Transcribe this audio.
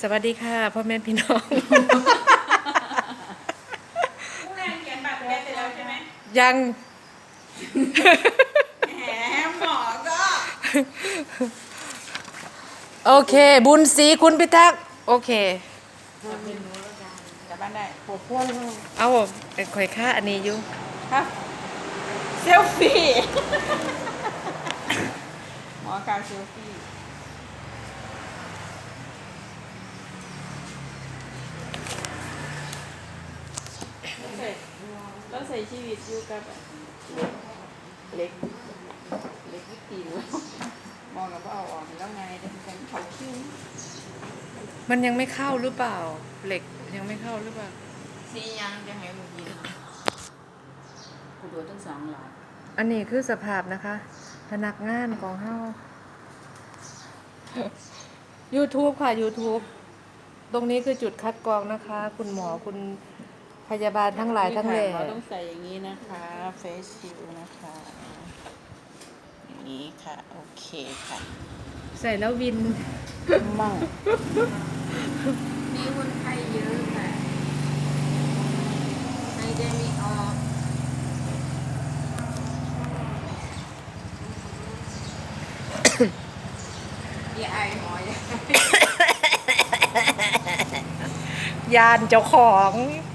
สวัสดีค่ะพ่อแม่พี่น้อง ผู้งานเขียนบัตรแกเสร็จแล้วใช่ไหมยัง แหมหมอก็ โอเค บุญศรีคุณพิทักษ์โอเค กลับบ้านได้ปวดพวนเอาเป็นข่อยค่าอันนี้อยู่ครับเซลฟี่ หมอการเซลฟี่ ใส่เราใส่ชีวิตอยู่กับเล็ก เล็กนิดเดียมองแล้วก็เอาออกแล้วไงแต่เป็นเขาคิ้วมันยังไม่เข้าหรือเปล่า เหล็กยังไม่เข้าหรือเปล่าสียังจะให้มึงกินกูดูทั้งสองหลอดอันนี้คือสภาพนะคะ พนักงานของเฮา YouTube ค่ะ YouTube ตรงนี้คือจุดคัดกรองนะคะ คุณหมอคุณ พยาบาลทั้งหลายทั้งแหล่เราต้องใส่อย่างนี้นะคะเฟสชิลนะคะอย่างนี้ค่ะ โอเคค่ะใส่แล้ววินมั่งมีคนไข้เยอะค่ะหายใจไม่ออกอย่าไอหมออย่ายานเจ้าของเ